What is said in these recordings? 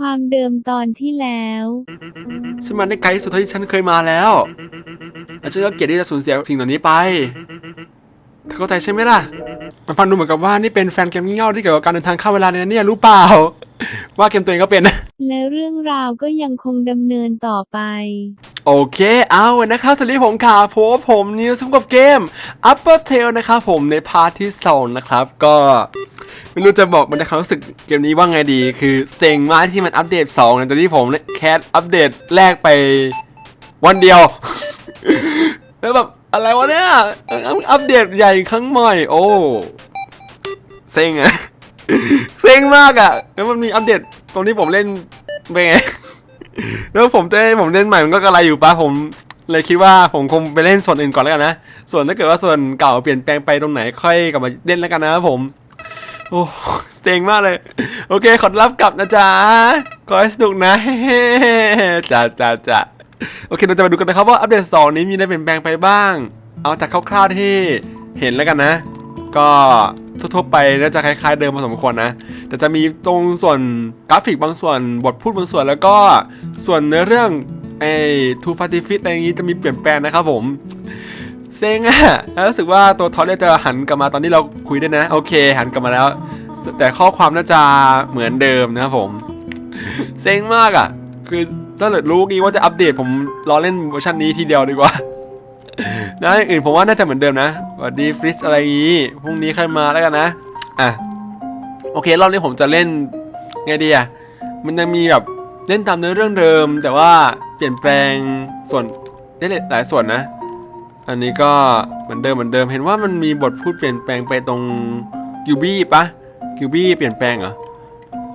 ความเดิมตอนที่แล้ว ฉันมาได้ไกลที่สุดเท่าที่ฉันเคยมาแล้วและฉันก็เกลียดที่จะสูญเสียสิ่งเหล่านี้ไป เธอเข้าใจใช่ไหมล่ะ มันฟังดูเหมือนกับว่านี่เป็นแฟนเกมงี่เง่าที่เกี่ยวกับการเดินทางข้ามเวลาเนี่ยนะเนี่ยรู้เปล่า ว่าเกมตัวเองก็เป็นนะ และเรื่องราวก็ยังคงดำเนินต่อไป โอเค เอานะครับสวัสดีผมค่ะเพราะว่าผมนิวซุ่มกับเกม Upper Tail นะครับผมในพาร์ทที่สองนะครับ ก็ไม่รู้จะบอกมันในความรู้สึกเกมนี้ว่าไงดี คือเซ็งมากที่มันอัปเดต2ในตอนที่ผมแคสอัปเดตแรกไปวันเดียว แล้วแบบ อะไรวะเนี่ย อัปเดตใหญ่ครั้งใหม่ โอ้เซ็งอะเซ็งมากอะแล้วมันมีอัปเดตตรงที่ผมเล่นเป็นไง แล้วผมจะให้ผมเล่นใหม่มันก็กระไรอยู่ปะผมเลยคิดว่าผมคงไปเล่นส่วนอื่นก่อนแล้วกันนะ ส่วนถ้าเกิดว่าส่วนเก่าเปลี่ยนแปลงไปตรงไหนค่อยกลับมาเล่นแล้วกันนะครับผม โอ้เซ็งมากเลย โอเค ขอรับกลับนะจ๊ะขอให้สนุกนะจ้าจ้าจ้า โอเคเราจะมาดูกันนะครับว่าอัปเดต 2 นี้มีอะไรเปลี่ยนแปลงไปบ้าง เอาจากคร่าวๆที่เห็นแล้วกันนะ ก็ทั่วๆไปน่าจะคล้ายๆเดิมพอสมควรนะ แต่จะมีตรงส่วนกราฟิกบางส่วนบทพูดบางส่วนแล้วก็ส่วนในเรื่องไอ้ทูฟาติฟิตอะไรอย่างงี้จะมีเปลี่ยนแปลงนะครับผมเซ็งอะแล้วรู้สึกว่าตัวท็อตเนี่ยจะหันกลับมาตอนที่เราคุยด้วยนะ โอเค หันกลับมาแล้ว แต่ข้อความน่าจะเหมือนเดิมนะครับผม เซ็งมากอะคือ ถ้าเกิดรู้งี้ว่าจะอัปเดตผมรอเล่นเวอร์ชันนี้ทีเดียวดีกว่านะอย่างอื่นผมว่าน่าจะเหมือนเดิมนะสวัสดีฟริสอะไรงี้พรุ่งนี้ใครมาแล้วกันนะอะโอเครอบนี้ผมจะเล่นไงดีอะมันยังมีแบบเล่นตามเนื้อเรื่องเดิม แต่ว่าเปลี่ยนแปลงส่วนได้หลายส่วนนะ อันนี้ก็เหมือนเดิมเหมือนเดิมเห็นว่ามันมีบทพูดเปลี่ยนแปลงไปตรงกิวบี้ปะกิวบี้เปลี่ยนแปลงเหรอ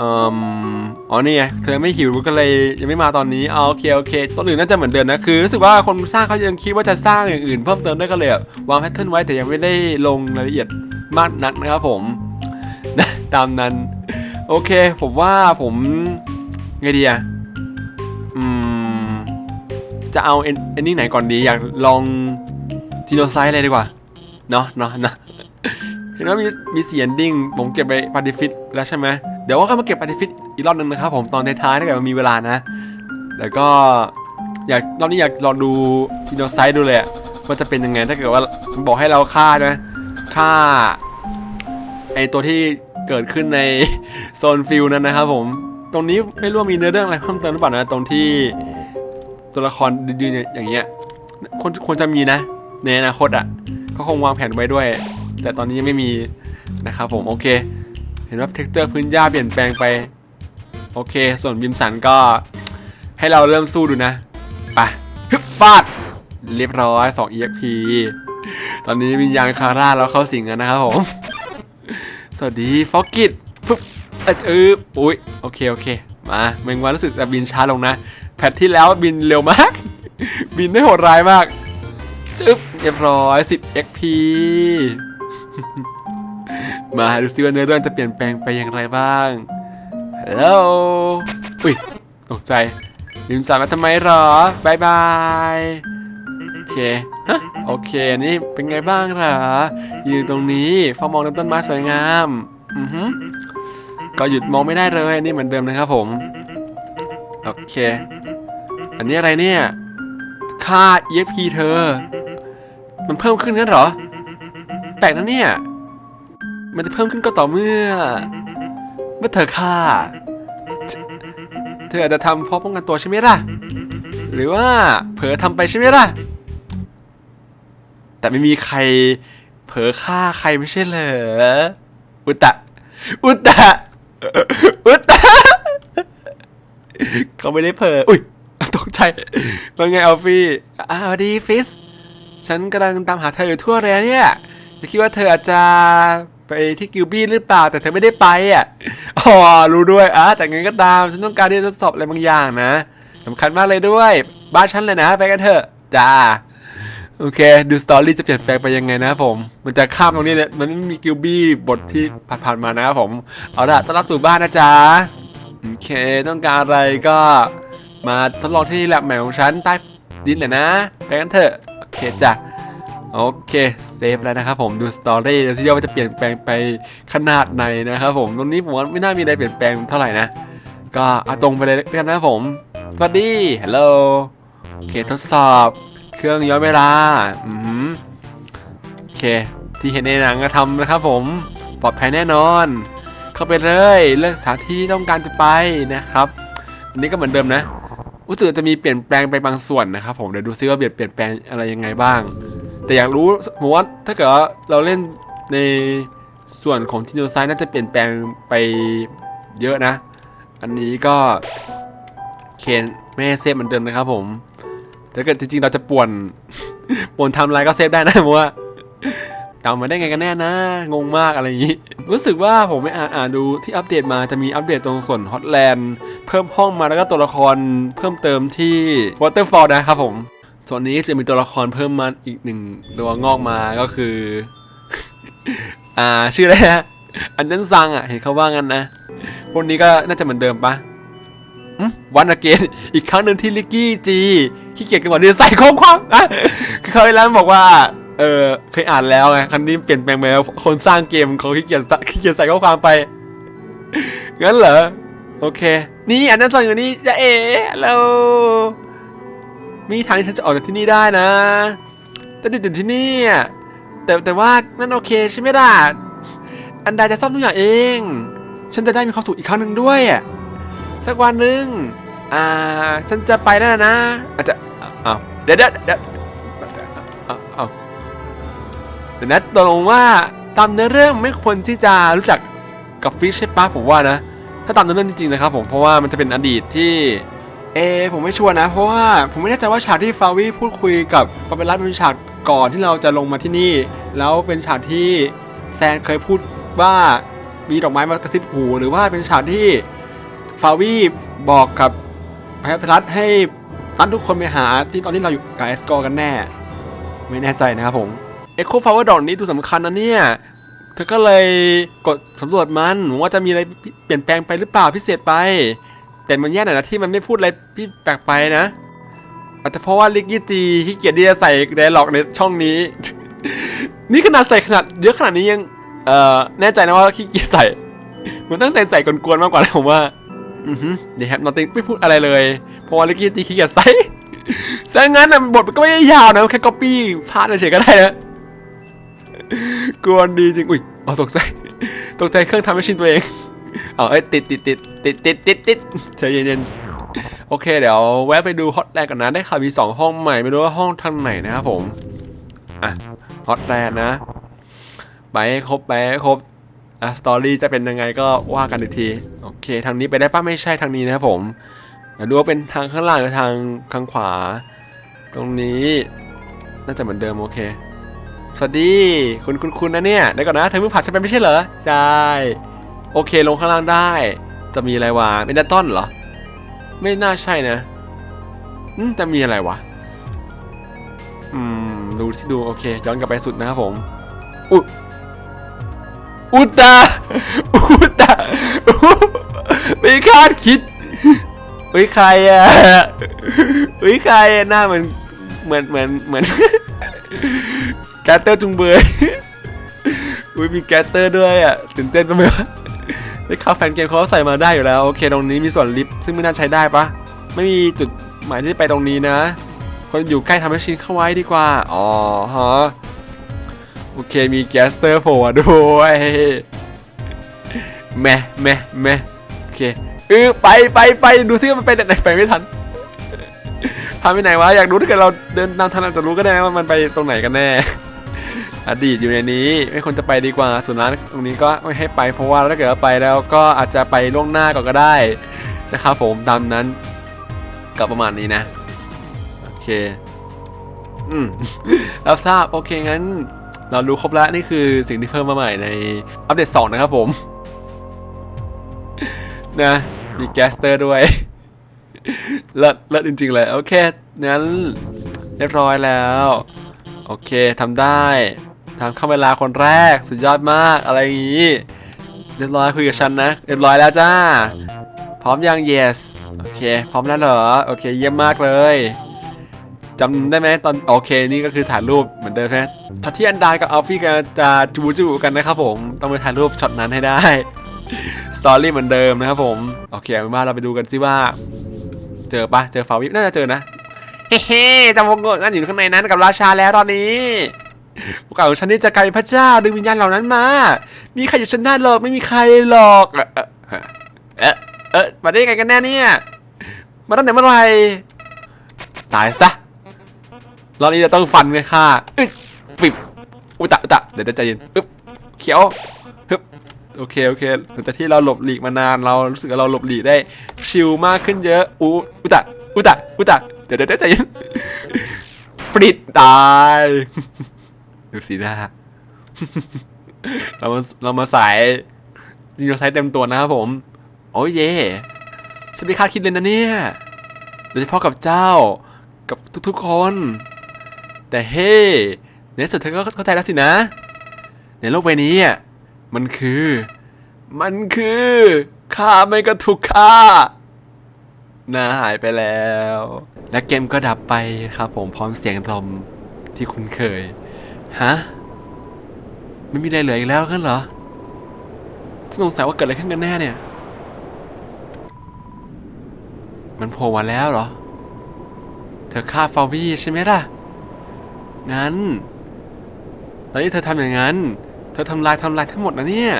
อืมอ๋อนี่ไงเธอไม่หิวก็เลยยังไม่มาตอนนี้อ๋อโอเคโอเคต้นอื่นน่าจะเหมือนเดิมนะคือรู้สึกว่าคนสร้างเขายังคิดว่าจะสร้างอย่างอื่นเพิ่มเติมได้ก็เลย วางแพทเทิร์นไว้แต่ยังไม่ได้ลงรายละเอียดมากนักนะครับผมนะตามนั้น โอเค ผมว่าผมไงดีอะอืมจะเอาเอนดิ้งไหนก่อนดีอยากลองจีโนไซด์เลยดีกว่าเนาะเนาะเนาะเห็นว่ามีมีเสียนดิ้งผมเก็บไปปาติฟิตแล้วใช่ไหม เดี๋ยวว่าก็มาเก็บปาติฟิตอีกรอบหนึ่งนะครับ ผมตอนท้ายๆถ้าเกิดมันมีเวลานะแล้วก็อยากรอบนี้อยากลองดูจีโนไซด์ดูเลยว่าจะเป็นยังไงถ้าเกิดว่ามันบอกให้เราฆ่าด้วยฆ่าไอตัวที่เกิดขึ้นในโซนฟิลนั้นนะครับผมตรงนี้ไม่รู้ว่ามีเนื้อเรื่องอะไรเพิ่มเติมหรือเปล่านะตรงที่ตัวละครยืนอย่างเงี้ยควรควรจะมีนะ ในอนาคตอะเขาคงวางแผนไว้ด้วย แต่ตอนนี้ยังไม่มีนะครับผมโอเค ห็นว่าเท็กเจอร์พื้นหญ้าเปลี่ยนแปลงไป โอเค ส่วนบิมสันก็ให้เราเริ่มสู้ดูนะไปฮึบฟาด เรียบร้อย 2 EXP ตอนนี้วิญญาณคาร่าเราเข้าสิงกันนะครับผม สวัสดีฟอกกิตปุ๊บเอออุ้ยโอเค โอเค มาเมงวันรู้สึกจะบินช้าลงนะ แพทที่แล้วบินเร็วมาก บินได้โหดร้ายมากจึ๊บเรียบร้อย 10 XP มาดูซิว่าเนื้อเรื่องจะเปลี่ยนแปลงไปอย่างไรบ้างฮัลโหลอุ้ยตกใจบิมสามมาทำไมหรอบายบายโอเคฮะโอเคนี่เป็นไงบ้างเหรอยืนตรงนี้เฝ้ามองต้นไม้สวยงามอือฮึก็หยุดมองไม่ได้เลยนี่เหมือนเดิมนะครับผมโอเคอันนี้อะไรเนี่ยค่า EXP เธอ มันเพิ่มขึ้นงั้นหรอ แปลกนะเนี่ย มันจะเพิ่มขึ้นก็ต่อเมื่อ เมื่อเธอฆ่า เธออาจจะทำเพราะป้องกันตัวใช่ไหมล่ะ หรือว่าเผลอทำไปใช่ไหมล่ะ แต่ไม่มีใคร เผลอฆ่าใครไม่ใช่เหรอ อุตตะ อุตตะอุตตะ เขาไม่ได้เผลอ อุ้ยตกใจว่าไงอัลฟี่อ้าวสวัสดีฟิส ฉันกำลังตามหาเธออยู่ทั่วเลยนะเนี่ย จะคิดว่าเธออาจจะ ไปที่กิลบี้หรือเปล่า แต่เธอไม่ได้ไปอะอ๋อรู้ด้วยอะแต่งั้นก็ตามฉันต้องการที่จะทดสอบอะไรบางอย่างนะสำคัญมากเลยด้วย บ้านฉันเลยนะ ไปกันเถอะจ้าโอเค ดูสตอรี่จะเปลี่ยนแปลงไปยังไงนะผม มันจะข้ามตรงนี้เนี่ยมันไม่มีกิลบี้บทที่ผ่านๆมานะครับผม เอาละต้อนรับสู่บ้านนะจ๊ะโอเค ต้องการอะไรก็มาทดลองที่แลบใหม่ของฉันใต้ดินเลยนะ ไปกันเถอะ โอเคจ้ะ โอเคเซฟแล้วนะครับผมดูสตอรี่ที่ว่าจะเปลี่ยนแปลงไปขนาดไหนนะครับผมตรงนี้ผมว่าไม่น่ามีอะไรเปลี่ยนแปลงเท่าไหร่นะ ก็เอาตรงไปเลยกันนะผมสวัสดีฮัลโหลโอเคทดสอบเครื่องย้อนเวลาอือหือโอเค ที่เห็นในหนังก็ทำนะครับผมปลอดภัยแน่นอน เข้าไปเลยเลือกสถานที่ที่ต้องการจะไปนะครับอันนี้ก็เหมือนเดิมนะรู้สึกจะมีเปลี่ยนแปลงไปบางส่วนนะครับผมเดี๋ยวดูซิว่าเปลี่ยนเปลี่ยนแปลงอะไรยังไงบ้าง แต่อยากรู้ผมว่าถ้าเกิดเราเล่นในส่วนของทีโนไซน่าจะเปลี่ยนแปลงไปเยอะนะ อันนี้ก็เคนไม่ให้เซฟเหมือนเดิมนะครับผมถ้าเกิดจริงๆเราจะป่วนป่วนทำอะไรก็เซฟได้นะเพราะว่าจำมาได้ไงกันแน่นะ งงมากอะไรอย่างนี้ รู้สึกว่าผมไม่อ่านอ่านดูที่อัปเดตมาจะมีอัปเดตตรงส่วนฮอตแลนด์เพิ่มห้องมาแล้วก็ตัวละครเพิ่มเติมที่ Waterfall นะครับผม ส่วนนี้จะมีตัวละครเพิ่มมาอีกหนึ่งตัวงอกมาก็คือ อ่า ชื่ออะไรนะอันนั้นซังอะ เห็นเขาว่างั้นนะ พวกนี้ก็น่าจะเหมือนเดิมปะวันอเกนอีกครั้งหนึ่งที่ลิกกี้จีขี้เกียจกันก่อนที่จะใส่ข้อความอะคือเขาแล้วบอกว่า เออเคยอ่านแล้วไงครั้งนี้เปลี่ยนแปลงไปแล้วคนสร้างเกมเขาขี้เกียจขี้เกียจใส่ข้อความไปงั้นเหรอโอเค นี่อันนั้นซังอยู่นี่จะเอ๋แล้ว มีทางที่ฉันจะออกจากที่นี่ได้นะ แต่ติดอยู่ที่นี่แต่แต่ว่านั่นโอเคใช่ไหมล่ะ อันดาจะซ่อมทุกอย่างเอง ฉันจะได้มีความสุขอีกครั้งหนึ่งด้วยอะสักวันหนึ่งอ่า ฉันจะไปแล้วนะ อาจจะอ้าวเดี๋ยวเดี๋ยวเดี๋ยวอ้าวอ้าวเดี๋ยวนะตกลงว่าตามเนื้อเรื่องไม่ควรที่จะรู้จักกับฟิชใช่ปะผมว่านะ ถ้าตามเนื้อเรื่องจริงๆนะครับผม เพราะว่ามันจะเป็นอดีตที่ เอผมไม่ชัวร์นะ เพราะว่าผมไม่แน่ใจว่าฉากที่ฟาวิพูดคุยกับปาเปรัสเป็นฉากก่อนที่เราจะลงมาที่นี่ แล้วเป็นฉากที่แซนเคยพูดว่ามีดอกไม้มากระซิบหูหรือว่าเป็นฉากที่ฟาวิบอกกับปาเปรัสให้นัดทุกคนไปหาที่ตอนที่เราอยู่กับเอสกอร์กันแน่ ไม่แน่ใจนะครับผมเอ็กโคฟาวเวอร์ดอกนี้ตัวสำคัญนะเนี่ยเธอก็เลยกดสำรวจมันว่าจะมีอะไรเปลี่ยนแปลงไปหรือเปล่าพิเศษไป แต่มันแย่หน่อยนะที่มันไม่พูดอะไรที่แปลกไปนะอาจจะเพราะว่าลิกกี้จีขี้เกียจที่จะใส่ไดร์ล็อกในช่องนี้ นี่ขนาดใส่ขนาดเยอะขนาดนี้ยังเอ่อแน่ใจนะว่าขี้เกียจใส่ มันตั้งใจใส่กวนๆมากกว่านะผมว่าอือฮึเดี๋ยวแฮปนอติงไม่พูดอะไรเลย เพราะว่าลิกกี้จีขี้เกียจใส่ซะงั้นนะบทมันก็ไม่ได้ยาวนะแค่ก๊อปปี้พลาดเฉยก็ได้นะกวนดีจริงอุ้ยอ๋อตกใจตกใจเครื่องทำให้ชินตัวเอง เอาเอ้ยติดติดติดติดติดติดติดใจเย็นๆโอเคเดี๋ยวแวะไปดูฮอตแลนด์กันนะได้ข่าวมีสองห้องใหม่ไม่รู้ว่าห้องทางไหนนะครับผมอะฮอตแลนด์นะ ไปให้ครบไปให้ครบอะสตอรี่จะเป็นยังไงก็ว่ากันอีกทีโอเค ทางนี้ไปได้ป้ะไม่ใช่ทางนี้นะครับผมเดี๋ยวดูว่าเป็นทางข้างล่างหรือทางข้างขวา ตรงนี้น่าจะเหมือนเดิมโอเคสวัสดี คุณคุณคุณนะเนี่ยเดี๋ยวก่อนนะเธอเพิ่งผัดฉันไปไม่ใช่เหรอ ใช่ โอเคลงข้างล่างได้ จะมีอะไรวะเป็นดัตต้นเหรอ ไม่น่าใช่นะอืมจะมีอะไรวะ อืม ดูที่ดูโอเค ย้อนกลับไปสุดนะครับผม อุอุตตาอุตตาอุไม่คาดคิดเฮ้ยใครอะเฮ้ยใครอะหน้าเหมือนเหมือนเหมือนเหมือนแกตเตอร์จุงเบยอุ้ยมีแกตเตอร์ด้วยอะตื่นเต้นไปไหมวะ ได้ข่าวแฟนเกมเขาใส่มาได้อยู่แล้วโอเค ตรงนี้มีส่วนลิฟต์ซึ่งไม่น่าใช้ได้ปะไม่มีจุดหมายที่ไปตรงนี้นะ คนอยู่ใกล้ทำให้ชินเข้าไว้ดีกว่าอ๋อฮะโอเคมีแกสเตอร์โผล่ด้วยแม่แม่แม่โอเคเออไปไปไปดูซิว่ามันไปไหนไปไม่ทันพาไปไหนวะอยากรู้ถ้าเกิดเราเดินตามทางเราจะรู้ก็ได้ว่ามันไปตรงไหนกันแน่ อดีตอยู่ในนี้ ไม่ควรจะไปดีกว่าส่วนร้านตรงนี้ก็ไม่ให้ไป เพราะว่าถ้าเกิดว่าไปแล้วก็อาจจะไปล่วงหน้าก่อนก็ได้นะครับผมตามนั้นก็ประมาณนี้นะ โอเค อืมรับทราบโอเคงั้น เรารู้ครบแล้วนี่คือสิ่งที่เพิ่มมาใหม่ในอัปเดต2นะครับผม นะมีแกสเตอร์ด้วยเลิศเลิศจริง ๆ เลยโอเคงั้นเรียบร้อยแล้ว โอเคทำได้ ทำเข้าเวลาคนแรกสุดยอดมากอะไรอย่างนี้เรียบร้อยคุยกับฉันนะเรียบร้อยแล้วจ้า พร้อมยัง yes โอเค พร้อมแล้วเหรอโอเค เยี่ยมมากเลยจำได้ไหมตอนโอเคนี่ก็คือถ่ายรูปเหมือนเดิมใช่ไหมช็อตที่อันดากับอัลฟี่กันจะจูบูจูกันนะครับผมต้องไปถ่ายรูปช็อตนั้นให้ได้สตอรี่เหมือนเดิมนะครับผมโอเคเอาเป็นว่าเราไปดูกันสิว่า เจอปะเจอฟาวิปน่าจะเจอนะเฮ้เฮ้จำวงเงินนั่นอยู่ข้างในนั้นกับราชาแล้วตอนนี้ โอกาสของฉันที่จะกลายเป็นพระเจ้าดึงวิญญาณเหล่านั้นมา มีใครอยู่ฉันได้หรอกไม่มีใครหรอกเอ๊ะเอ๊ะเอ๊ะมาได้ยังไงกันแน่เนี่ย มาตั้งแต่เมื่อไหร่ตายซะรอบนี้จะต้องฟันเลยค่ะอึ๊บปิบอุตะอุตะเดี๋ยวจะใจเย็นอึ๊บเขียวฮึบโอเคโอเคหลังจากที่เราหลบหลีกมานานเรารู้สึกว่าเราหลบหลีกได้ชิลมากขึ้นเยอะอุอุตะอุตะอุตะเดี๋ยวเดี๋ยวใจเย็นปริดตาย ดูสีหน้า เรามาเรามาสายจิโนไซต์เต็มตัวนะครับผม โอ้ยเย่ฉันไม่คาดคิดเลยนะเนี่ยโดยเฉพาะกับเจ้ากับทุกๆคน แต่เฮ้ในสุดเธอก็เข้าใจแล้วสินะ ในโลกใบนี้อะมันคือ มันคือข้าไม่ก็ถูกฆ่านาหายไปแล้ว และเกมก็ดับไปครับผมพร้อมเสียงลมที่คุ้นเคย ฮะ ไม่มีอะไรเหลืออีกแล้วกันเหรอฉันสงสัยว่าเกิดอะไรขึ้นกันแน่เนี่ย มันโผล่มาแล้วเหรอ เธอฆ่าฟาวี่ใช่ไหมล่ะ งั้นตอนนี้เธอทำอย่างนั้น เธอทำลายทำลายทั้งหมดนะเนี่ย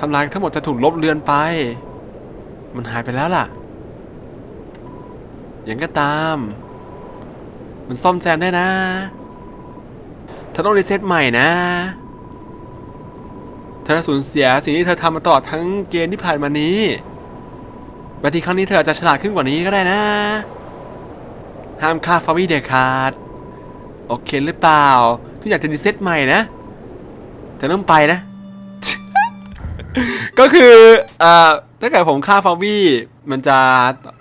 ทำลายทั้งหมดจะถูกลบเลือนไป มันหายไปแล้วล่ะ อย่างก็ตาม มันซ่อมแซมได้นะ เธอต้องรีเซ็ตใหม่นะ เธอสูญเสียสิ่งที่เธอทำมาตลอดทั้งเกมที่ผ่านมานี้บางทีครั้งนี้เธออาจจะฉลาดขึ้นกว่านี้ก็ได้นะ ห้ามฆ่าฟาวี่เด็ดขาด โอเคหรือเปล่าพี่อยากจะรีเซ็ตใหม่นะ เธอต้องไปนะ ก็คืออ่าถ้าเกิดผมฆ่าฟาวี่มันจะ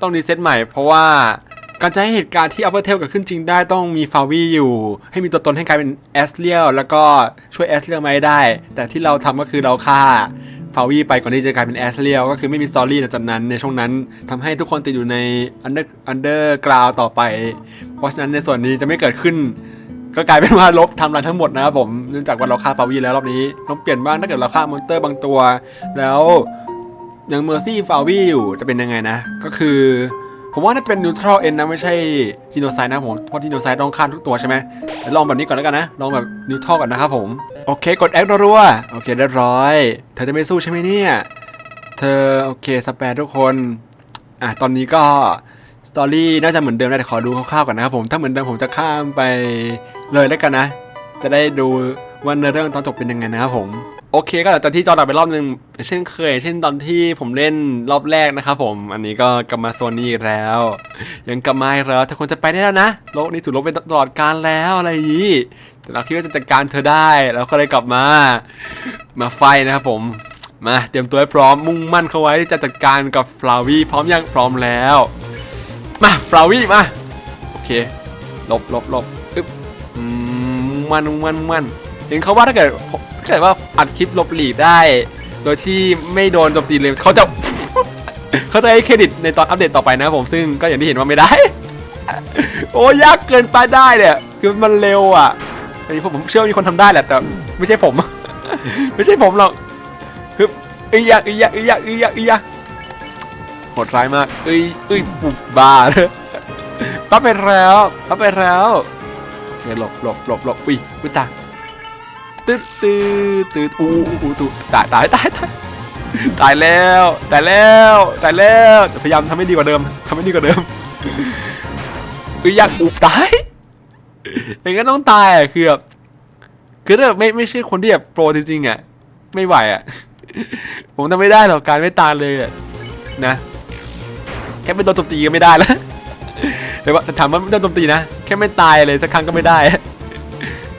ต้องรีเซ็ตใหม่ เพราะว่า การจะให้เหตุการณ์ที่อัปเปอร์เทลเกิดขึ้นจริงได้ต้องมีฟาวี่อยู่ ให้มีตัวตนให้กลายเป็นแอสเลียลแล้วก็ช่วยแอสเลียลมาให้ได้ แต่ที่เราทำก็คือเราฆ่าฟาวี่ไปก่อนที่จะกลายเป็นแอสเลียลก็คือไม่มีสตอรี่หลังจากนั้นในช่วงนั้นทำให้ทุกคนติดอยู่ในอันเดอร์อันเดอร์กราวต่อไป เพราะฉะนั้นในส่วนนี้จะไม่เกิดขึ้น ก็กลายเป็นว่าลบทำลายทั้งหมดนะครับผมเนื่องจากว่าเราฆ่าฟาวีแล้วรอบนี้ต้องเปลี่ยนบ้างถ้าเกิดเราฆ่ามอนเตอร์บางตัว แล้วยังเมอร์ซี่ฟาวีอยู่จะเป็นยังไงนะ ก็คือ ผมว่าน่าจะเป็นนิวทรัลเอ็นนะไม่ใช่จีโนไซด์นะผมเพราะจีโนไซด์ต้องฆ่าทุกตัวใช่ไหมลองแบบนี้ก่อนแล้วกันนะ ลองแบบนิวทรัลก่อนนะครับผมโอเคกดแอครัวโอเคเรียบร้อย เธอจะไม่สู้ใช่ไหมเนี่ยเธอโอเคสแปรทุกคนอะตอนนี้ก็สตอรี่น่าจะเหมือนเดิมนะแต่ขอดูคร่าวๆก่อนนะครับผมถ้าเหมือนเดิมผมจะข้ามไปเลยแล้วกันนะ จะได้ดูว่าเนื้อเรื่องตอนจบเป็นยังไงนะครับผม โอเคก็หลังจากที่จอดับไปรอบนึง เช่นเคย เช่นตอนที่ผมเล่นรอบแรกนะครับผม อันนี้ก็กลับมาโซนนี้แล้ว ยังกลับมาแล้วถ้าคนจะไปได้แล้วนะโลกนี้ถูกลบไปตลอดกาลแล้วอะไรอย่างนี้แต่เราคิดว่าจะจัดการเธอได้แล้วก็เลยกลับมา มาไฟนะครับผม มาเตรียมตัวให้พร้อมมุ่งมั่นเข้าไว้จะจัดการกับฟลาวี่พร้อมยังพร้อมแล้ว มาฟลาวี่มาโอเคหลบหลบหลบอึ๊บอืมมันมุ่งมั่นมุ่งมั่นเห็นเขาว่าถ้าเกิด เกิดว่าอัดคลิปหลบหลีกได้ โดยที่ไม่โดนโจมตีเลยเขาจะ เขาจะให้เครดิตในตอนอัปเดตต่อไปนะครับผมซึ่งก็อย่างที่เห็นว่าไม่ได้ โอ้ยากเกินไปได้เนี่ยคือมันเร็วอะอันนี้ผมเชื่อว่ามีคนทำได้แหละแต่ไม่ใช่ผม ไม่ใช่ผมหรอกฮึบเอ้ยยากอ้ยยากอ้ยยากอ้ยยากอ้ยยากโหดร้ายมากเอ้ยเอ้ยปุบบ้าเลยปั๊บไปแล้วปั๊บไปแล้วโอเคหลบหลบหลบหลบอุ้ยอุ้ยตา ตืดตืดตืดอู้อู้ตูตายตายตายตายตายแล้วตายแล้วตายแล้วพยายามทำให้ดีกว่าเดิมทำให้ดีกว่าเดิมเอ้ยอยากอุบตายอย่างนั้นต้องตายอะคือแบบคือถ้าแบบไม่ไม่ใช่คนที่แบบโปรจริงๆอะไม่ไหวอะผมทำไม่ได้หรอกการไม่ตายเลยอะนะแค่ไม่โดนโจมตีก็ไม่ได้แล้วแต่ว่าถามว่าไม่โดนโจมตีนะแค่ไม่ตายเลยสักครั้งก็ไม่ได้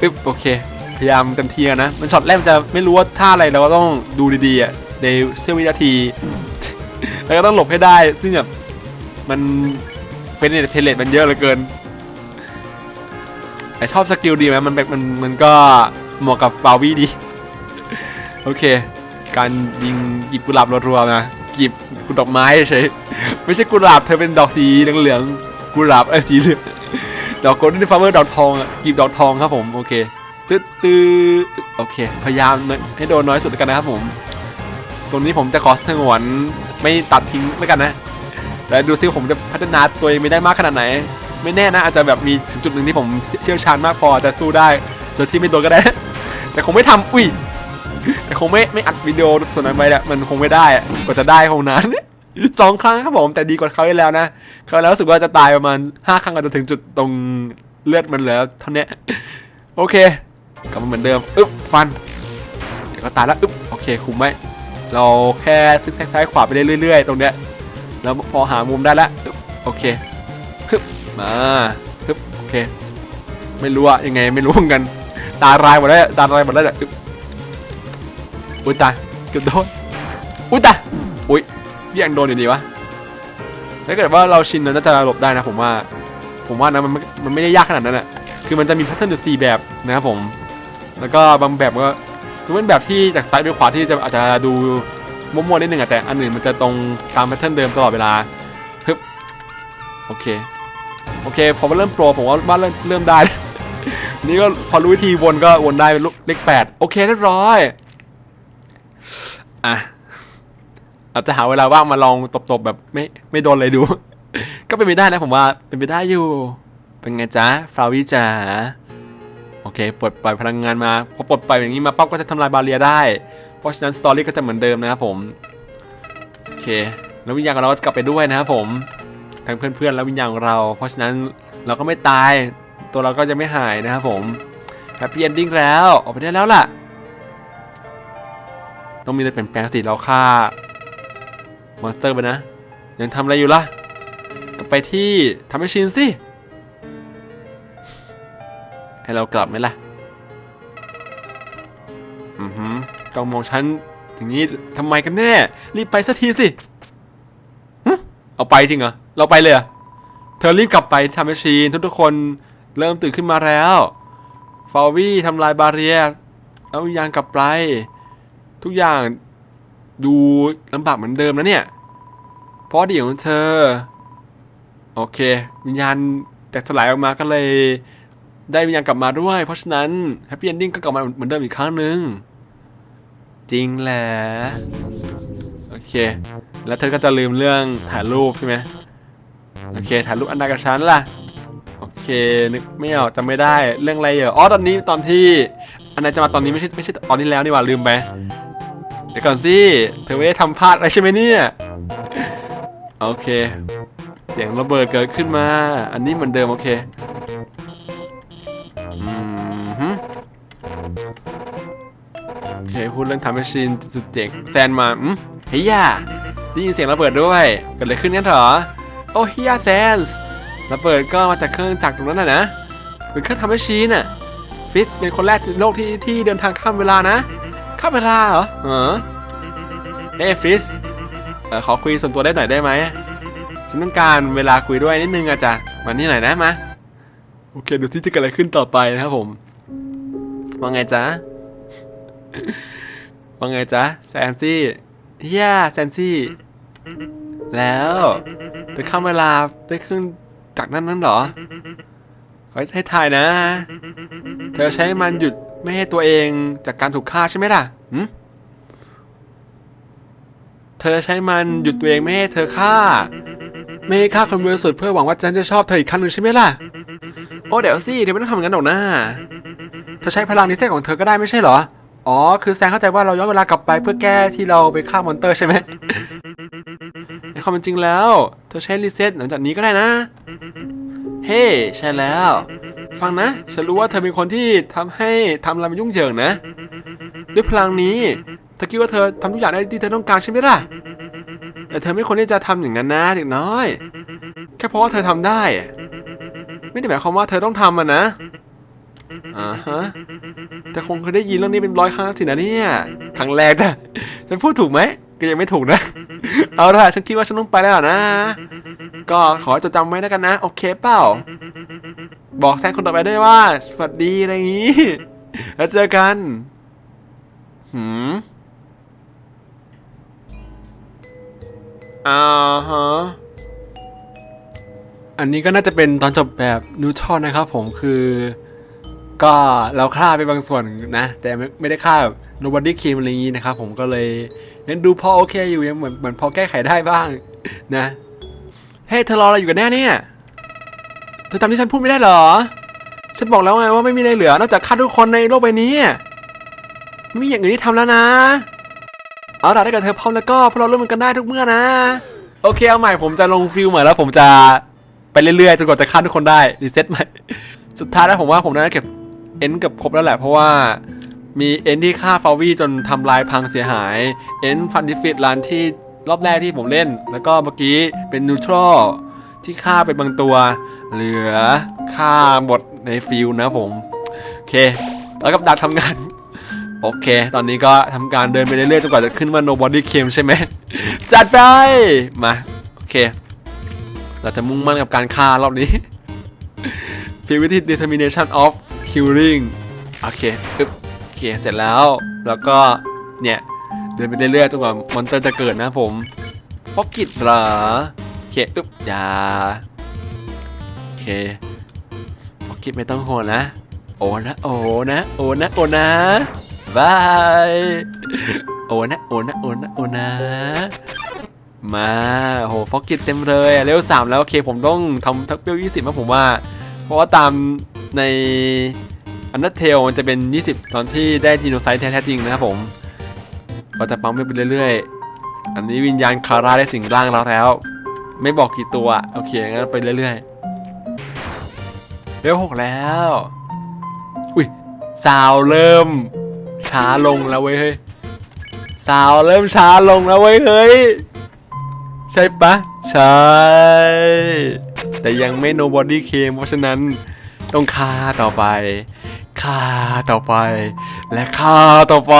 ปึ๊บโอเค พยายามเต็มที่นะ มันช็อตแรกมันจะไม่รู้ว่าท่าอะไรเราก็ต้องดูดีๆอะในเสี้ยววินาที แล้วก็ต้องหลบให้ได้ ซึ่งแบบมันเป็นเทเลตมันเยอะเหลือเกินแต่ชอบสกิลดีไหมมันแบบมันมันก็เหมาะกับฟาวีดี โอเค การยิงหยิบกุหลาบรัวๆนะหยิบกุดอกไม้เฉยไม่ใช่กุหลาบเธอเป็นดอกสีเหลืองๆกุหลาบไอ้ยสีเหลืองดอกโกลเด้นฟลาเวอร์ดอกทองอะหยิบดอกทองครับผม โอเค ตึ๊ดตื้อโอเค พยายามให้โดนน้อยสุดกันนะครับผม ตรงนี้ผมจะขอสงวนไม่ตัดทิ้งแล้วกันนะแต่ดูซิผมจะพัฒนาตัวเองไปได้มากขนาดไหน ไม่แน่นะอาจจะแบบมีจุดหนึ่งที่ผมเชี่ยวชาญมากพอจะสู้ได้โดยที่ไม่โดนก็ได้ แต่คงไม่ทำอุ้ยแต่คงไม่ไม่อัดวิดีโอส่วนนั้นไปแหละมันคงไม่ได้กว่าจะได้คงนานสองครั้งครับผมแต่ดีกว่าเขาที่แล้วนะเขาแล้วรู้สึกว่าจะตายประมาณห้าครั้งก็จะถึงจุดตรงเลือดมันเหลือเท่านี้โอเค กลับมาเหมือนเดิมอึ๊บฟันเดี๋ยวก็ตายแล้วอึ๊บโอเคคุมไว้เราแค่ซิกแซกซ้ายขวาไปเรื่อยๆ ตรงเนี้ยแล้วพอหามุมได้แล้วอึ๊บโอเคฮึบมาฮึบโอเค ไม่รู้อะยังไงไม่รู้เหมือนกันตาลายหมดแล้วตาลายหมดแล้วเนี่ยอึ๊บอุ้ยตายเกือบโดนอุ้ยตายอุ้ยยังโดนอยู่ดีวะถ้าเกิดว่าเราชินแล้วน่าจะหลบได้นะผมว่า ผมว่านะมันไม่มันไม่ได้ยากขนาดนั้นอะคือมันจะมีแพทเทิร์นอยู่สี่แบบนะครับผม แล้วก็บางแบบก็คือเป็นแบบที่จากซ้ายไปขวาที่จะอาจจะดูมั่วๆนิดนึงอะแต่อันอื่นมันจะตรงตามแพทเทิร์นเดิมตลอดเวลาฮึบโอเคโอเคพอมาเริ่มโปรผมว่าว่าเริ่มเริ่มได้ นี่ก็พอรู้วิธีวนก็วนได้เป็นลูกเลขแปดโอเคเรียบร้อยอะอาจจะหาเวลาว่างมาลองตบๆแบบไม่ไม่โดนเลยดู ก็เป็นไปได้นะผมว่าเป็นไปได้อยู่ เป็นไงจ๊ะฟลาวี่จ๋า โอเคปลดปล่อยพลังงานมาพอปลดปล่อยอย่างนี้มาปั๊บก็จะทำลายบาเรียได้ เพราะฉะนั้นสตอรี่ก็จะเหมือนเดิมนะครับผมโอเค แล้ววิญญาณของเราก็กลับไปด้วยนะครับผมทั้งเพื่อนๆและวิญญาณของเรา เพราะฉะนั้นเราก็ไม่ตายตัวเราก็จะไม่หายนะครับผมแฮปปี้เอนดิ้งแล้วออกไปได้แล้วล่ะ ต้องมีอะไรเปลี่ยนแปลงสิเราฆ่ามอนสเตอร์ไปนะ ยังทำอะไรอยู่ล่ะกลับไปที่ทำให้ชินสิ ให้เรากลับไหมล่ะ อือหือต้องมองฉันอย่างนี้ทำไมกันแน่ รีบไปสักทีสิเอาไปจริงเหรอ เราไปเลยเหรอ เธอรีบกลับไปทำให้ชีนทุกๆคนเริ่มตื่นขึ้นมาแล้วฟาวี่ทำลายบาเรียเอาวิญญาณกลับไป ทุกอย่างดูลำบากเหมือนเดิมนะเนี่ย เพราะเดี๋ยวเธอ โอเค วิญญาณแตกสลายออกมาก็เลย ได้วิญญาณกลับมาด้วย เพราะฉะนั้นแฮปปี้เอนดิ้งก็กลับมาเหมือนเดิมอีกครั้งหนึ่งจริงแหละโอเค แล้วเธอก็จะลืมเรื่องถ่ายรูปใช่ไหมโอเคถ่ายรูปอันใดกับฉันล่ะโอเคนึกไม่ออกจำไม่ได้เรื่องอะไรเหรออ๋อตอนนี้ตอนที่อันไหนจะมาตอนนี้ไม่ใช่ไม่ใช่ตอนนี้แล้วนี่หว่าลืมไปเดี๋ยวก่อนสิเธอไม่ได้ทำพลาดอะไรใช่ไหมเนี่ยโอเคเสียงระเบิดเกิดขึ้นมา อันนี้เหมือนเดิมโอเค โอเคพูดเรื่องทำแมชชีนสุดเจ๋งแซนมาอืมเฮียได้ยินเสียงระเบิดด้วยเกิดอะไรขึ้นกันเหรอ โอ้เฮียแซนส์ระเบิดก็มาจากเครื่องจักรตรงนั้นน่ะนะเป็นเครื่องทำแมชชีนน่ะฟิสเป็นคนแรกในโลกที่ที่เดินทางข้ามเวลานะ ข้ามเวลาเหรอเออเฮ้ยฟิสเออขอคุยส่วนตัวได้หน่อยได้ไหมฉันต้องการเวลาคุยด้วยนิดนึงอะจ๊ะมานี่หน่อยนะมาโอเคดูที่จะเกิดอะไรขึ้นต่อไปนะครับผม ว่าไงจ๊ะ ว่าไงจ๊ะแซนซี่เฮียแซนซี่ แล้วเธอข้าเวลาได้ครึ่งจากนั้นนั้นหรอขอให้ทายนะ เธอใช้มันหยุดไม่ให้ตัวเองจากการถูกฆ่าใช่ไหมล่ะหืมเธอใช้มันหยุดตัวเองไม่ให้เธอฆ่า ไม่ให้ฆ่าคนบริสุทธิ์เพื่อหวังว่าฉันจะชอบเธออีกครั้งหนึ่งใช่ไหมล่ะ โอ้เดี๋ยวสิเดี๋ยวไม่ต้องทำงนั้นหรอกนะเธอใช้พลังนิสัยของเธอก็ได้ไม่ใช่เหรอ อ๋อ คือแซงเข้าใจว่าเราย้อนเวลากลับไปเพื่อแก้ที่เราไปฆ่ามอนเตอร์ใช่ไหมในความเป็นจริงแล้วเธอใช้รีเซ็ตหลังจากนี้ก็ได้นะ เฮ้ใช่แล้ว ฟังนะ ฉันรู้ว่าเธอเป็นคนที่ทำให้ทำอะไรมันยุ่งเหยิงนะ ด้วยพลังนี้เธอคิดว่าเธอทำทุกอย่างได้ที่เธอต้องการใช่ไหมล่ะ แต่เธอไม่ควรที่จะทำอย่างนั้นนะเด็กน้อย แค่เพราะว่าเธอทำได้อะไม่ได้หมายความว่าเธอต้องทำมันนะ อ่าฮะแต่คงเคยได้ยินเรื่องนี้เป็นร้อยครั้งแล้วสินะเนี่ยครั้งแรกจ้ะฉันพูดถูกไหมก็ยังไม่ถูกนะ เอาละฉันคิดว่าฉันต้องไปแล้วนะ ก็ขอจดจำไว้แล้วกันนะ โอเคเปล่า บอกแซงคนต่อไปด้วยว่า สวัสดีอะไรอย่างนี้ แล้วเจอกัน หืมอ่าฮะ อันนี้ก็น่าจะเป็นตอนจบแบบนิวทรอนนะครับผมคือ ก็เราฆ่าไปบางส่วนนะ แต่ไม่ไมได้ฆ่าแบบ nobody came อะไรอย่างนี้นะครับผมก็เลยยังดูพอโอเคอยู่ยังเหมือนเหมือนพอแก้ไขได้บ้างนะเฮ้ยเธอรออะไรอยู่กันแน่เนี่ยเธอทำที่ฉันพูดไม่ได้เหรอ ฉันบอกแล้วไงว่าไม่มีอะไรเหลือนอกจากฆ่าทุกคนในโลกใบนี้ไม่มีอย่างอื่นที่ทำแล้วนะเอาล่ะถ้าเกิดเธอพร้อมแล้วก็พวกเราเริ่มกันได้ทุกเมื่อนะ โอเคเอาใหม่ผมจะลงฟิลใหม่แล้วผมจะไปเรื่อยๆจนกว่าจะฆ่าทุกคนได้รีเซ็ตใหม่สุดท้ายแล้วผมว่าผมน่าจะเก็บ เอ็นกับครบแล้วแหละเพราะว่ามีเอ็นที่ฆ่าฟาวี่จนทำลายพังเสียหาย เอ็นฟันดิฟิตรันที่รอบแรกที่ผมเล่น แล้วก็เมื่อกี้เป็นนูทรอลที่ฆ่าเป็นบางตัว เหลือฆ่าหมดในฟิลนะผม โอเค แล้วกับดักทำงาน โอเค ตอนนี้ก็ทำการเดินไปเรื่อยๆจนกว่าจะขึ้นว่า nobody came ใช่ไหมจัดไป มา โอเค เราจะมุ่งมั่นกับการฆ่ารอบนี้ฟีวิธี determination of killing โอเคอึ๊บโอเคเสร็จแล้ว แล้วก็เนี่ยเดินไปเรื่อยๆจนกว่ามอนเตอร์จะเกิดนะผมฟอกกิดเหรอโอเคอึ๊บอย่าโอเคฟอกกิดไม่ต้องห่วงนะ โอ้นะโอ้นะ โอ้นะโอ้นะบายโอ้นะโอ้นะโอ้นะโอ้นะมาโหฟอกกิตเต็มเลยเลเวสามแล้วโอเคผมต้องทำทักเวยี่สิบมาผมว่า เพราะว่าตาม ในอันนัทเทลมันจะเป็น 20 ตอนที่ได้จีโนไซต์แท้ๆจริงนะครับผมก็จะปั๊มไปเรื่อยๆ อันนี้วิญญาณคาราได้สิงร่างเราแล้ว ไม่บอกกี่ตัว โอเคงั้นไปเรื่อยๆเลเวลหกแล้ว อุ้ยซาวเริ่ม ช้าลงแล้วเว้ยเฮ้ยซาวเริ่มช้าลงแล้วเว้ยเฮ้ย ใช่ปะใช่ แต่ยังไม่ nobody came เพราะฉะนั้น ต้องฆ่าต่อไปฆ่าต่อไป และฆ่าต่อไป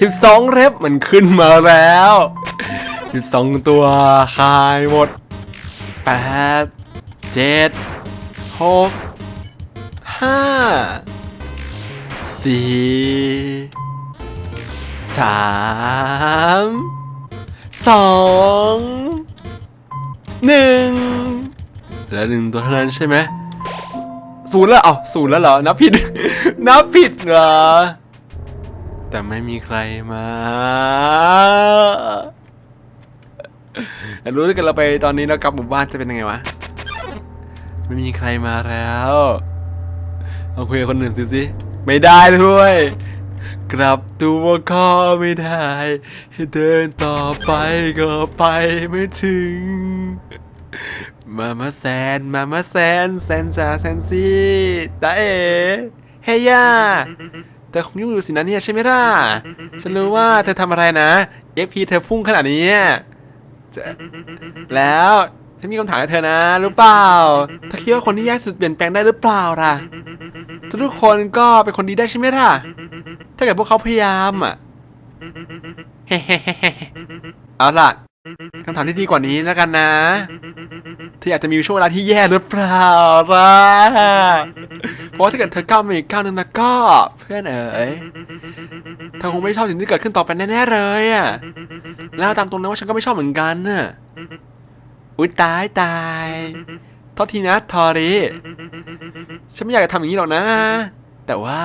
สิบสองเรปมันขึ้นมาแล้วสิบสองตัวคายหมดแปดเจ็ดหก ห้าสี่สามสองหนึ่งแล้วหนึ่งตัวเท่านั้นใช่ไหมศูนย์แล้วเอ้าศูนย์แล้วเหรอ นับผิด นับผิดเหรอ แต่ไม่มีใครมาแต่รู้ด้วยกันเราไปตอนนี้เรากลับหมู่บ้านจะเป็นยังไงวะ ไม่มีใครมาแล้ว เอาคุยกับคนหนึ่งสิสิ ไม่ได้ด้วย กลับตัวก็ไม่ได้ให้เดินต่อไปก็ไปไม่ถึง มามาแซน มามาแซน แซนจ้าแซนซี่ตาเอ๋เฮียแต่คงยุ่งอยู่สินะเนี่ยใช่ไหมล่ะ ฉันรู้ว่าเธอทำอะไรนะ FP เธอพุ่งขนาดนี้แล้วฉันมีคำถามให้เธอนะรู้เปล่าเธอคิดว่าคนที่แย่สุดเปลี่ยนแปลงได้หรือเปล่าล่ะทุกคนก็เป็นคนดีได้ใช่ไหมล่ะ ถ้าเกิดพวกเขาพยายามอะเฮ้ๆเอาล่ะคำถามที่ดีกว่านี้แล้วกันนะ เธออยากจะมีช่วงเวลาที่แย่หรือเปล่าล่ะเพราะถ้าเกิดเธอก้าวมาอีกก้าวหนึ่งนะก็เพื่อนเอ๋ยเธอคงไม่ชอบสิ่งที่เกิดขึ้นต่อไปแน่ๆเลยอะ แล้วตามตรงนั้นว่าฉันก็ไม่ชอบเหมือนกันน่ะ อุ้ยตายตายโทษทีนะทอริฉันไม่อยากจะทำอย่างนี้หรอกนะ แต่ว่า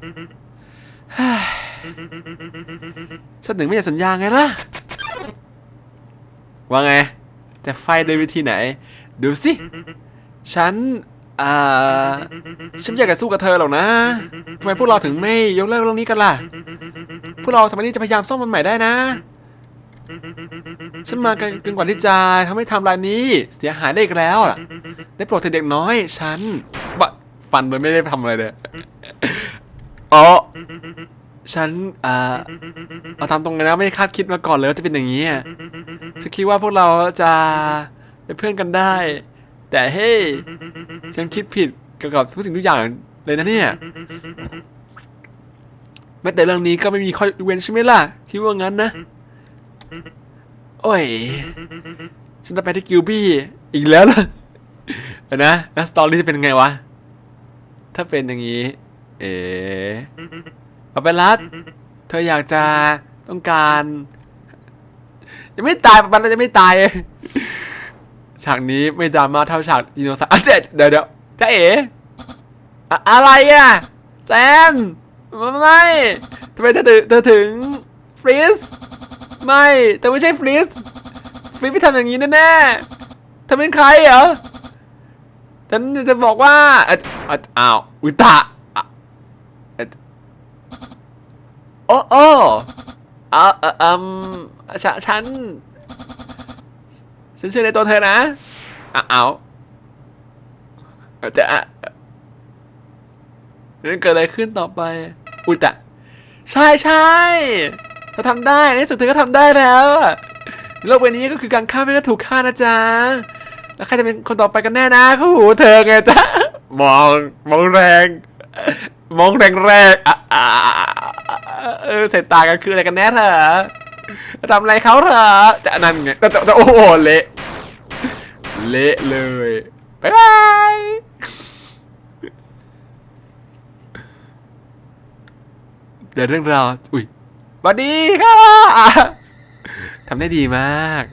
เฮ้ย ฉันถึงไม่อยากสัญญาไงล่ะ ว่าไง จะไฟด้วยวิธีไหน ดูสิ ฉัน อ่า ฉันอยากจะสู้กับเธอหรอกนะทำไมพวกเราถึงไม่ยกเลิกเรื่องนี้กันล่ะ พวกเราสมัยนี้จะพยายามซ่อมมันใหม่ได้นะ ฉันมากันเกินกว่าที่จะทำให้ทำลายนี้ เสียหายได้อีกแล้วล่ะ ได้โปรดเถิดเด็กน้อย ฉันบะฟันมันไม่ได้ทำอะไรเลย อ๋อ ฉันเอ่าเอาตามตรงเลยนะไม่คาดคิดมาก่อนเลยว่าจะเป็นอย่างนี้อะฉันคิดว่าพวกเราจะเป็นเพื่อนกันได้ แต่เฮ้ยฉันคิดผิดเกี่ยวกับทุกสิ่งทุกอย่างเลยนะเนี่ยแม้แต่เรื่องนี้ก็ไม่มีข้อยกเว้นใช่ไหมล่ะ คิดว่างั้นนะ โอ้ย ฉันจะไปที่กิลบี้อีกแล้วล่ะเดี๋ยวนะแล้วสตอรี่จะเป็นไงวะ ถ้าเป็นอย่างนี้ เอ๋เอาไปรัด เธออยากจะต้องการ ยังไม่ตายปะปันเราจะไม่ตาย ฉากนี้ไม่ดราม่าเท่าฉากดิโนเสาร์อะเจ๊เดี๋ยวเดี๋ยวจ้าเอ๋อะไรอะแจนไม่ทำไมเธอถึงเธอถึงฟรีสไม่เธอไม่ใช่ฟรีสฟรีสไม่ทำอย่างนี้แน่ๆเธอเป็นใครเหรอฉันจะบอกว่าอ้าวอุตะ โอ้โอ้อะเอออืมฉันฉัน ฉันเชื่อในตัวเธอนะอะเอาเอาจะอะเกิดอะไรขึ้นต่อไป อุ้ยแต่ใช่ใช่เธอทำได้ในสุดเธอก็ทำได้แล้วโลกใบนี้ก็คือการฆ่าไม่ก็ถูกฆ่านะจ๊ะ แล้วใครจะเป็นคนต่อไปกันแน่นะคู่หูเธอไงจ๊ะ มอง มองแรง มองแรงแรงอะ อะอะเออสายตากันคืออะไรกันแน่เธอทำอะไรเขาเธอจะนั่นไงแต่แต่โอ้โหเละเละเลยบ๊ายบายเดี๋ยวเรื่องราวอุ้ยสวัสดีค่ะทำได้ดีมาก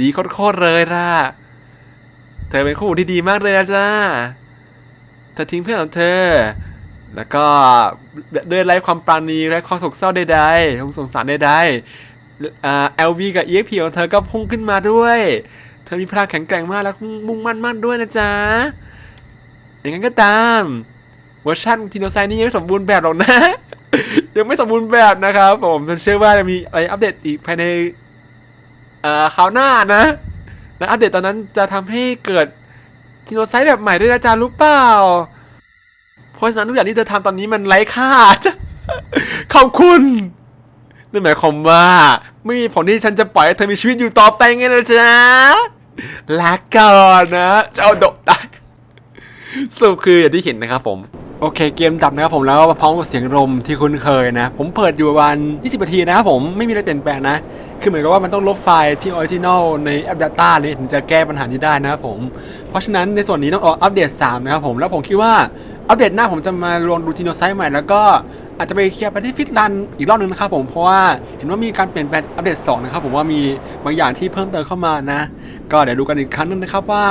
ดีโคตรเลยล่ะ เธอเป็นคู่ที่ดีมากเลยนะจ้าเธอทิ้งเพื่อนของเธอ แล้วก็เดินไร้ความปราณีและความโศกเศร้าใดๆความสงสารใดๆอ่า LV กับ EXP ของเธอก็พุ่งขึ้นมาด้วย เธอมีพลังแข็งแกร่งมากและมุ่งมั่นมากด้วยนะจ๊ะ อย่างนั้นก็ตามเวอร์ชันทีโนไซนี่ยังไม่สมบูรณ์แบบหรอกนะ ยังไม่สมบูรณ์แบบนะครับผมฉันเชื่อว่าจะมีอะไรอัปเดตอีกภายในอ่อคราวหน้านะและอัปเดตตอนนั้นจะทำให้เกิดทีโนไซต์แบบใหม่ด้วยนะจ๊ะรู้เปล่า เพราะฉะนั้นทุกอย่างที่เธอทำตอนนี้มันไร้ค่าจ้ะขอบคุณนั่นหมายความว่า ไม่มีผลที่ฉันจะปล่อยให้เธอมีชีวิตอยู่ต่อไปไงนะจ๊ะลาก่อนนะเจ้าดกได้สรุปคืออย่างที่เห็นนะครับผมโอเคเกมดับนะครับผมแล้วพร้อมกับเสียงลมที่คุ้นเคยนะ ผมเปิดอยู่ประมาณ 20 นาทีนะครับผมไม่มีอะไรเปลี่ยนแปลงนะ คือเหมือนกับว่ามันต้องลบไฟล์ที่ออริจินอลในแอป Data นี้ถึงจะแก้ปัญหานี้ได้นะครับผม เพราะฉะนั้นในส่วนนี้ต้องรออัปเดต 3 นะครับผมแล้วผมคิดว่า อัปเดตหน้าผมจะมาลองดูจีโนไซต์ใหม่แล้วก็อาจจะไปเคลียร์ไปที่ฟิตรันอีกรอบหนึงนะครับผมเพราะว่าเห็นว่ามีการเปลี่ยนแปลงอัปเดต 2 นะครับผมว่ามีบางอย่างที่เพิ่มเติมเข้ามานะ ก็เดี๋ยวดูกันอีกครั้งหนึงนะครับว่า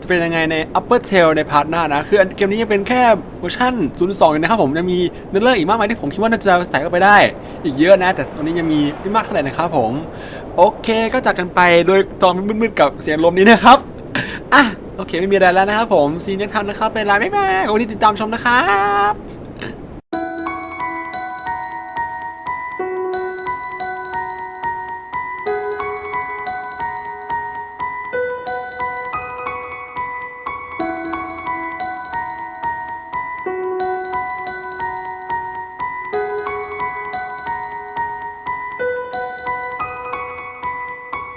จะเป็นยังไงใน Upper Tail ในพาร์ทหน้านะ คือเกมนี้ยังเป็นแค่เวอร์ชัน02อยู่นะครับผมยังมีเนื้อเรื่องอีกมากมายที่ผมคิดว่าน่าจะใส่เข้าไปได้ อีกเยอะนะ แต่ตอนนี้ยังมีไม่มากเท่าไหร่นะครับผม โอเคก็จากกันไปโดยตอนมืดๆกับเสียงลมนี้นะครับอะ โอเคไม่มีอะไรแล้วนะครับผมซีเน็กทำนะครับเป็นไรไม่แม่ขอบคุณที่ติดตามชมนะครับ